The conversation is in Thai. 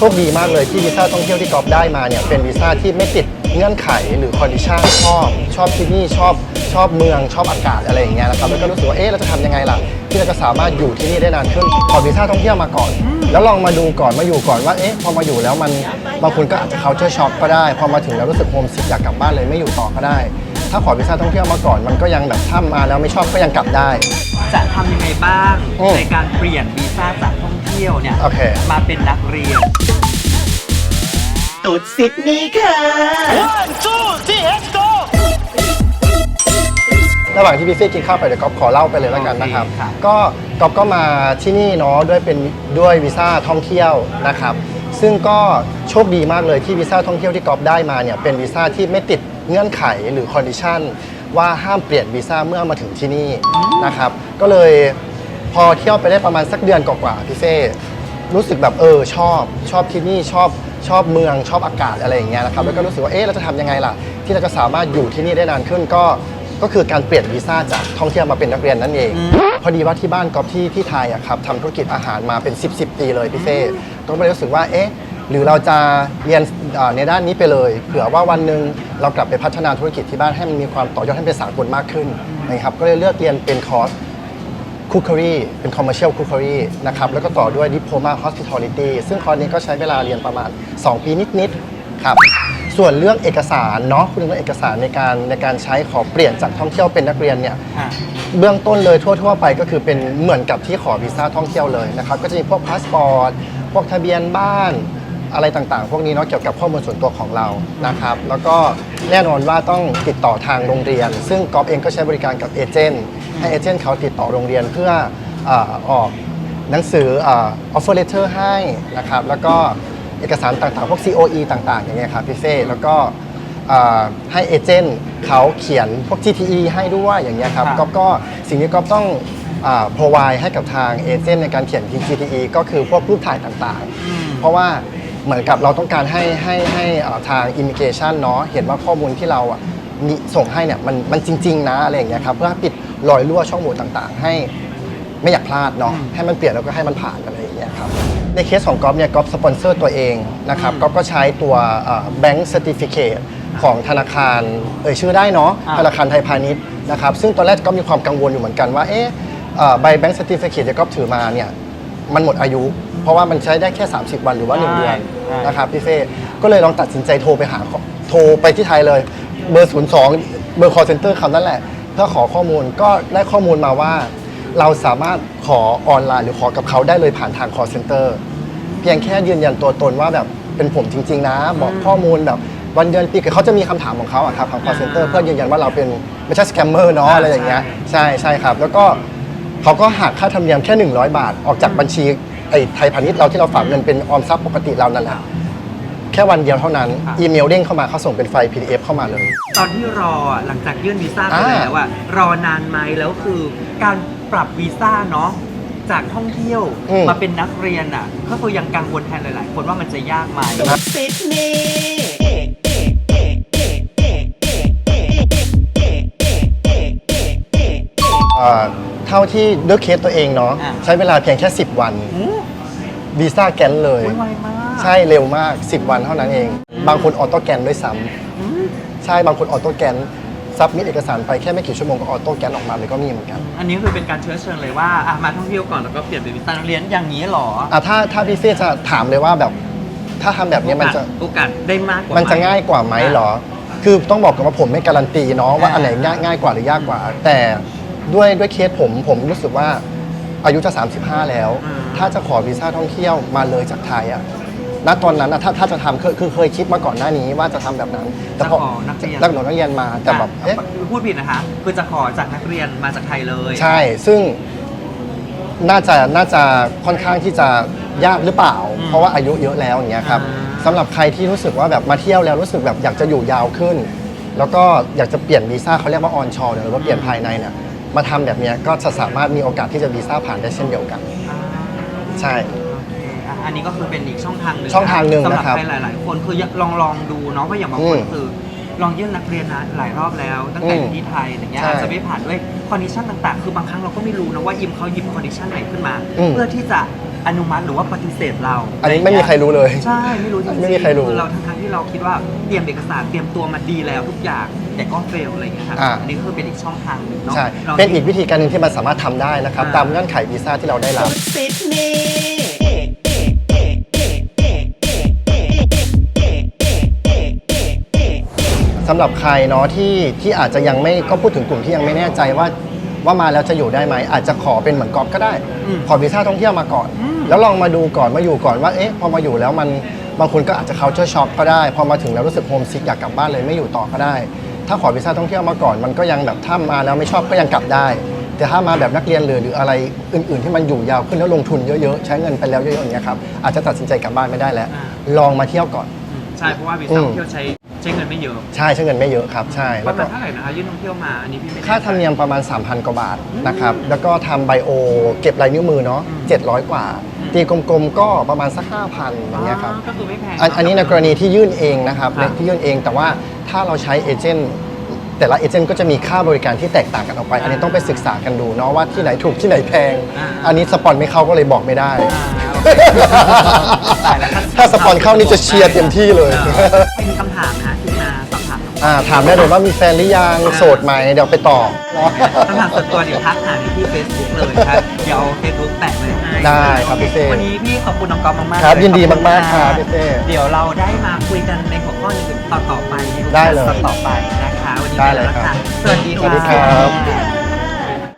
โชคดีมากเลยที่วีซ่าท่องเที่ยวที่กอฟได้มาเนี่ยเป็นวีซ่าที่ไม่ติดเงื่อนไขหรือคอนดิชันชอบชอบที่นี่ชอบชอบเมืองชอบอากาศอะไรอย่างเงี้ยนะครับแล้วก็รู้สึกว่าเอ๊ะเราจะทำยังไงล่ะที่เราจะสามารถอยู่ที่นี่ได้นานขึ้นขอวีซ่าท่องเที่ยวมาก่อน แล้วลองมาดูก่อนมาอยู่ก่อนว่าเอ๊ะพอมาอยู่แล้วมันบางคนก็อาจจะ culture shock ก็ได้ พอมาถึงแล้วรู้สึกโฮมซิกอยากกลับบ้านเลยไม่อยู่ต่อก็ได้ ถ้าขอวีซ่าท่องเที่ยวมาก่อนมันก็ยังแบบถ้ามาแล้วไม่ชอบก็ยังกลับได้ จะทำยังไงบ้างอืมในการเปลี่ยนวีซ่าจากท่องเที่ยวเนี่ย โอเค มาเป็นนักเรียนตุดซิดนีย์ค่ะระหว่างที่พี่เฟ่กินข้าวไปเดี๋ยวก๊อฟขอเล่าไปเลยแล้วกันนะครับ โอเคครับก็ก๊อฟก็มาที่นี่เนาะด้วยเป็นด้วยวีซ่าท่องเที่ยวนะครับ ซึ่งก็โชคดีมากเลยที่วีซ่าท่องเที่ยวที่ก๊อฟได้มาเนี่ยเป็นวีซ่าที่ไม่ติดเงื่อนไขหรือคอนดิชันว่าห้ามเปลี่ยนวีซ่าเมื่อมาถึงที่นี่นะครับ ก็เลย พอเที่ยวไปได้ประมาณสักเดือนกว่าๆพี่เฟ่รู้สึกแบบเออชอบชอบที่นี่ชอบชอบเมืองชอบอากาศอะไรอย่างเงี้ยนะครับแล้วก็รู้สึกว่าเอ๊ะเราจะทำยังไงล่ะ ที่เราจะสามารถอยู่ที่นี่ได้นานขึ้นก็ก็คือการเปลี่ยนวีซ่าจากท่องเที่ยวมาเป็นนักเรียนนั่นเอง พอดีว่าที่บ้านกอบที่ที่ไทยอะครับทำธุรกิจอาหารมาเป็น 10 10ปีเลยพี่เฟ่ก็เลยรู้สึกว่าเอ๊ะหรือเราจะเรียนเอ่อในด้านนี้ไปเลย เผื่อว่าวันหนึ่งเรากลับไปพัฒนาธุรกิจที่บ้านให้มันมีความต่อยอดให้เป็นสากลมากขึ้นนะครับก็เลยเลือกเรียนเป็นคอร์ส คุกค r รีเป็น commercial cookery นะครับแล้วก็ต่อด้วย diploma hospitality ซึ่งคอร์สนี้ก็ใช้เวลาเรียนประมาณ 2 ปีนิดๆครับส่วนเรื่องเอกสารเนาะคุณเรื่องเอกสารในการในการใช้ขอเปลี่ยนจากท่องเที่ยวเป็นนักเรียนเนี่ยอะเบื้องต้นเลยทั่ว ๆ ไปก็คือเป็นเหมือนกับที่ขอวีซ่าท่องเที่ยวเลยนะครับก็จะมีพวกพาสปอร์ตพวกทะเบียนบ้าน อะไรต่างๆ พวกนี้เนาะเกี่ยวกับข้อมูลส่วนตัวของเรานะครับ แล้วก็แน่นอนว่าต้องติดต่อทางโรงเรียน ซึ่งกอฟเองก็ใช้บริการกับเอเจนต์ให้เอเจนต์เขาติดต่อโรงเรียนเพื่อเอ่อออกหนังสือเออฟเฟอร์เลเตอร์ให้นะครับ แล้วก็เอกสารต่างๆ พวก COE ต่างๆ อย่างเงี้ยครับพี่เฟ่แล้วก็อ่าให้เอเจนต์เขาเขียนพวก GTE ให้ด้วยอย่างเงี้ยครับครับ ก็ก็สิ่งที่ก็ต้องอ่า provide ให้กับทางเอเจนต์ในการเขียน GTE ก็คือพวกรูปถ่ายต่างๆ เพราะว่า เหมือนกับเราต้องการให้ให้ให้อ่าทาง immigration เนาะเห็นว่าข้อมูลที่เราอะมีส่งให้เนี่ยมันมันจริง ๆ นะอะไรอย่างเงี้ยครับเพื่อปิดรอยรั่วช่องโหว่ต่างๆ ให้ไม่อยากพลาดเนาะให้มันเปลี่ยนแล้วก็ให้มันผ่านอะไรอย่างเงี้ยครับในเคสของก๊อฟเนี่ยก๊อฟสปอนเซอร์ตัวเองนะครับก๊อฟก็ใช้ตัวแบงก์เซอร์ติฟิเคตของธนาคารเอ่ยชื่อได้เนาะอ่าธนาคารไทยพาณิชย์นะครับซึ่งตอนแรกก็มีความกังวลอยู่เหมือนกันว่าเอ๊ะเอ่อใบแบงก์สติฟิเคตที่ก๊อฟถือมาเนี่ยมันหมดอายุ เพราะว่ามันใช้ได้แค่ 30 วันหรือว่า 1 เดือนใช่ นะครับพี่เฟ่ก็เลยลองตัดสินใจโทรไปหาโทรไปที่ไทยเลยเบอร์ 02 เบอร์ call center คำนั้นแหละ เพื่อขอข้อมูลก็ได้ข้อมูลมาว่า เราสามารถขอออนไลน์หรือขอกับเขาได้เลยผ่านทาง call center เพียงแค่ยืนยันตัวตนว่าแบบเป็นผมจริง ๆ นะ บอกข้อมูลแบบวันเดือนปีเกิดเขาจะมีคำถามของเขาอะครับทาง call center เพื่อยืนยันว่าเราเป็นไม่ใช่สแกมเมอร์เนาะอ่าอะไรอย่างเงี้ย ใช่ใช่ครับ แล้วก็เขาก็หักค่าธรรมเนียมแค่ 100 บาทออกจากบัญชี ไอ้ไทยพาณิชย์เราที่เราฝากเงินเป็นออมทรัพย์ปกติเรานั่นแหละแค่วันเดียวเท่านั้นครับ อีเมลเด้งเข้ามาเขาส่งเป็นไฟล์ PDF เข้ามาเลย ตอนที่รออะหลังจากยื่นวีซ่าไปอ่า แล้วอะรอนานไหมแล้วคือการปรับวีซ่าเนาะจากท่องเที่ยวมาเป็นนักเรียนอะก็คือยังกังวลแทนหลาย ๆ คนว่ามันจะยากไหมซิดนีย์เอ่อ เท่าที่ด้วยเคสตัวเองเนาะอ่าใช้เวลาเพียงแค่ 10 วันอู้วีซ่าแกนเลย ไวมาก ใช่เร็วมาก 10 วันเท่านั้นเอง บางคนออโต้แกนด้วยซ้ำอืมใช่บางคนออโต้แกนซับมิดเอกสารไปแค่ไม่กี่ชั่วโมงก็ออโต้แกนออกมาเลยก็มีเหมือนกันอันนี้คือเป็นการเชื้อเชิญเลยว่าอะมาท่องเที่ยวก่อนแล้วก็เปลี่ยนเป็นวีซ่านักเรียนอย่างนี้เหรออะถ้าถ้าพี่เฟ่จะถามเลยว่าแบบถ้าทำแบบนี้มันจะ โอกาสได้มากกว่ามันจะไห ง่ายกว่าไหมเหรอ คือต้องบอกกันว่าผมไม่การันตีเนาะว่าอ่า อันไหนง่ายง่ายกว่าหรือยากกว่า แต่ ด้วยด้วยเคสผมผมรู้สึกว่าอายุจะ 35 แล้ว ถ้าจะขอวีซ่าท่องเที่ยวมาเลยจากไทยอะณตอนนั้นอะถ้าถ้าจะทำคือคือเคยคิดมาก่อนหน้านี้ว่าจะทำแบบนั้น แต่พอจะขอนักเรียน นักหนนักเรียนมาแต่แบบอะเอ๊ะ พูดผิดนะคะ คือจะขอจากนักเรียนมาจากไทยเลยใช่ ซึ่งน่าจะน่าจะค่อนข้างที่จะยากหรือเปล่าอืมเพราะว่าอายุเยอะแล้วอย่างเงี้ยครับอ่าสำหรับใครที่รู้สึกว่าแบบมาเที่ยวแล้วรู้สึกแบบอยากจะอยู่ยาวขึ้น แล้วก็อยากจะเปลี่ยนวีซ่าเขาเรียกว่าออนชอร์หรือว่าเปลี่ยนภายในเนี่ย มาทำแบบเนี้ยก็จะสามารถมีโอกาสที่จะวีซ่าผ่านได้เช่นเดียวกันอ่าใช่โอเคอะอันนี้ก็คือเป็นอีกช่องทางหนึ่งช่องทางหนึ่งสำหรับนะครับใครหลาย ๆ คนคือลองลองดูเนาะว่าอย่างบางคนอืมคือลองยื่นนักเรียนนะหลายรอบแล้ว ตั้งแต่อืมอยู่ที่ไทยอย่างเงี้ยใช่อาจจะไม่ผ่านด้วยคอนดิชันต่าง ๆ คือบางครั้งเราก็ไม่รู้นะว่ายิมเขาหยิบคอนดิชันไหนขึ้นมา อืม เพื่อที่จะอนุมัติหรือว่าปฏิเสธเราอันนี้ไม่มีใครรู้เลย ใช่ไม่รู้จริงๆไม่มีใครรู้คือเราทั้งๆ ที่เราคิดว่าเตรียมเอกสารเตรียมตัวมาดีแล้วทุกอย่าง แต่ก็เฟลอะไรอย่างเงี้ยครับอ่า อันนี้ก็คือเป็นอีกช่องทางหนึ่งเนาะใช่รา เป็นอีกวิธีการหนึ่งที่มันสามารถทำได้นะครับ อ่า ตามเงื่อนไขวีซ่าที่เราได้รับ ซิดนีย์สำหรับใครเนาะที่ที่อาจจะยังไม่ก็พูดถึงกลุ่มที่ยังไม่แน่ใจว่าว่ามาแล้วจะอยู่ได้ไหมอาจจะขอเป็นเหมือนกอฟก็ได้ อืมขอวีซ่าท่องเที่ยวมาก่อนอืมแล้วลองมาดูก่อนมาอยู่ก่อนว่าเอ๊ะพอมาอยู่แล้วมัน บางคนก็อาจจะ culture shock ก็ได้ พอมาถึงแล้วรู้สึกโฮมซิกอยากกลับบ้านเลยไม่อยู่ต่อก็ได้ ถ้าขอวีซ่าท่องเที่ยวมาก่อนมันก็ยังแบบถ้ามาแล้วไม่ชอบก็ยังกลับได้ แต่ถ้ามาแบบนักเรียนเลยหรืออะไรอื่น ๆ ที่มันอยู่ยาวขึ้นแล้วลงทุนเยอะ ๆ ใช้เงินไปแล้วเยอะๆอย่างเงี้ยครับอาจจะตัดสินใจกลับบ้านไม่ได้แล้วอ่าลองมาเที่ยวก่อนอืมใช่เพราะว่าวีอืซ่ามท่องเที่ยวใช้ใช้เงินไม่เยอะใช่ใช้เงินไม่เยอะครับใช่ปแล้วระก็มาณเท่าไหร่นะคะยื่นท่องเที่ยวมาอันนี้พี่ไม่แน่ใจ ค่าธรรมเนียมประมาณ 3,000 กว่าบาทนะครับ แล้วก็ทำไบโอเก็บลายนิ้วมือเนาะอืม700 กว่า ตีกลมๆก็ประมาณสัก5,000อย่างเงี้ยครับอ๋อก็คือไม่แพงอันอันนี้ในกรณีที่ยื่นเองนะครับครับที่ยื่นเองแต่ว่าถ้าเราใช้เอเจนต์แต่ละเอเจนต์ก็จะมีค่าบริการที่แตกต่างกันออกไป อันนี้ต้องไปศึกษากันดูเนาะว่าที่ไหนถูกที่ไหนแพงอ่าอันนี้สปอนไม่เข้าก็เลยบอกไม่ได้อ่าโอเคตายแล้วถ้าสปอนเข้านี่จะเชียร์เต็มที่เลย ออไม่มีคำถามนะที่มาสอบถามน้องอ่าถามได้เลยว่ามีแฟนหรือยังโสดไหมเดี๋ยวไปตอบคำถามส่วนตัวเดี๋ยวทักหาที่ Facebook เลยครับเดี๋ยวเฟซบุ๊กแปะไว้ให้ ได้ครับพี่เต้วันนี้พี่ขอบคุณน้องก๊อฟมากๆครับเลยินดีขอณมากๆครับพี่เต้เดี๋ยวเราได้มาคุยกันในหัวข้ออื่นๆต่อๆไปในได้เลยต่อๆไปนะคะ วันนี้ได้เลยปแวครับ สวัสดีสวัสดีครับค่ะ